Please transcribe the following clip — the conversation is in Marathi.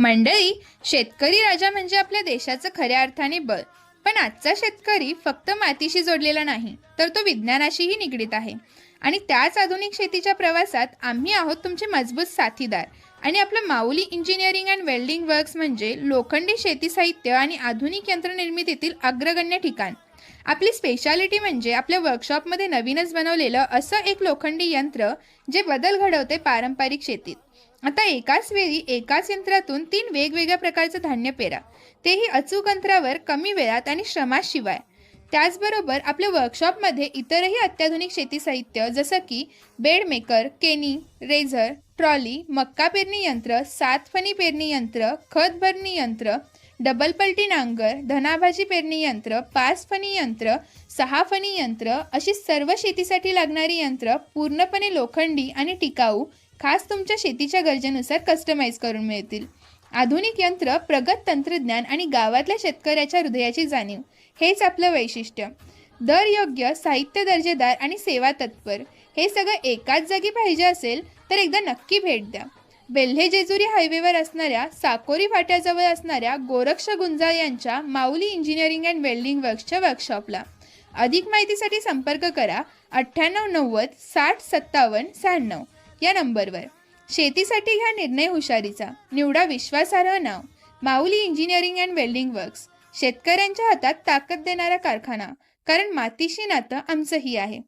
मंडळी शेतकरी राजा म्हणजे आपल्या देशाचं खऱ्या अर्थाने बळ. पण आजचा शेतकरी फक्त मातीशी जोडलेला नाही तर तो विज्ञानाशीही निगडीत आहे. आणि त्याच आधुनिक शेतीच्या प्रवासात आम्ही आहोत तुमचे मजबूत साथीदार. आणि आपलं Mauli engineering and welding works म्हणजे लोखंडी शेती साहित्य आणि आधुनिक यंत्रनिर्मितीतील अग्रगण्य ठिकाण. आपली स्पेशालिटी म्हणजे आपल्या वर्कशॉपमध्ये नवीनच बनवलेलं असं एक लोखंडी यंत्र जे बदल घडवते पारंपरिक शेतीत. आता एकाच वेळी एकाच यंत्रातून तीन वेगवेगळ्या प्रकारचं धान्य पेरा. तेही अचूक अंतरावर कमी वेळात आणि श्रमाशिवाय. त्याचबरोबर आपल्या वर्कशॉपमध्ये इतरही अत्याधुनिक शेती साहित्य जसं की बेडमेकर केनी रेझर ट्रॉली मक्का पेरणी यंत्र सात फणी पेरणी यंत्र खत भरणी यंत्र डबल पलटी नांगर धनाभाजी पेरणी यंत्र पाच फणी यंत्र सहा फणी यंत्र अशी सर्व शेतीसाठी लागणारी यंत्र पूर्णपणे लोखंडी आणि टिकाऊ खास तुमच्या शेतीच्या गरजेनुसार कस्टमाइज करून मिळतील. आधुनिक यंत्र प्रगत तंत्रज्ञान आणि गावातल्या शेतकऱ्याच्या हृदयाची जाणीव. हेच आपलं वैशिष्ट्य. दर योग्य साहित्य दर्जेदार आणि सेवा तत्पर हे सगळं एकाच जागी पाहिजे असेल तर एकदा नक्की भेट द्या. बेल्हे जेजुरी हायवेवर असणाऱ्या साकोरी फाट्याजवळ असणाऱ्या गोरक्ष गुंजाळ यांच्या माऊली इंजिनिअरिंग अँड वेल्डिंग वर्क्सच्या वर्कशॉपला अधिक माहितीसाठी संपर्क करा अठ्ठ्याण्णव नव्वद साठ सत्तावन्न शहाण्णव या नंबरवर. शेतीसाठी घ्या निर्णय हुशारीचा. निवडा विश्वासार्ह नाव. Mauli engineering and welding works. शेतकऱ्यांच्या हातात ताकद देणारा कारखाना. कारण मातीशी नातं आमचंही आहे.